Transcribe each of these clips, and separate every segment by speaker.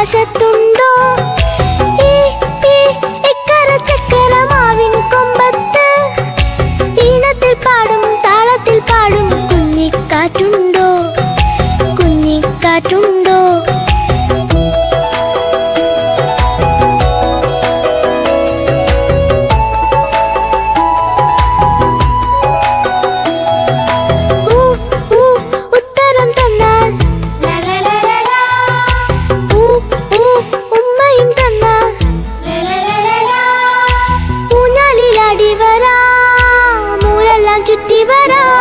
Speaker 1: ആകാശത്തുണ്ടോ? പാടും താളത്തിൽ പാടും കുഞ്ഞിക്കാറ്റുണ്ടോ? കുഞ്ഞിക്കാറ്റുണ്ടോ? liberó.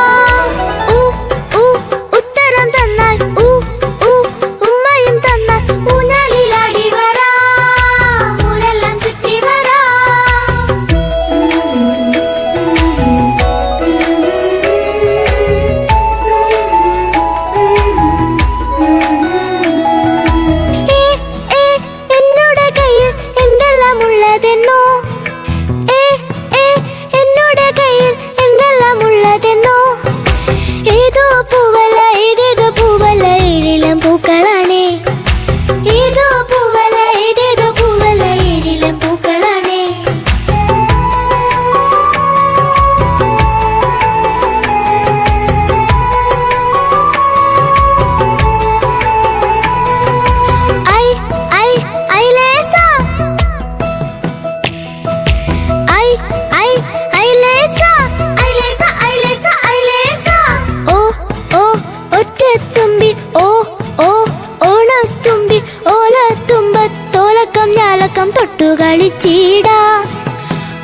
Speaker 1: ഓലത്തുമ്പത്തോലക്കം ഞാലക്കം തൊട്ടു കളിച്ചീട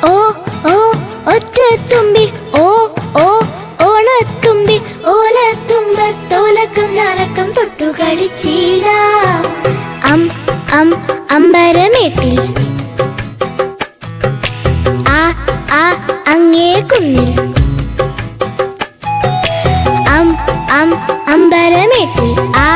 Speaker 1: ഓ ഓ ഒറ്റത്തുമ്പി ഓ ഓ ഓണത്തുമ്പി ഓലത്തുമ്പത്തോലക്കം ഞാലക്കം തൊട്ടു കളിച്ചീട അം അം അമ്പരമേട്ടിൽ. ആ ആ അങ്ങേ കുന്നിൽ. അം അം അമ്പരമേട്ടിൽ. ആ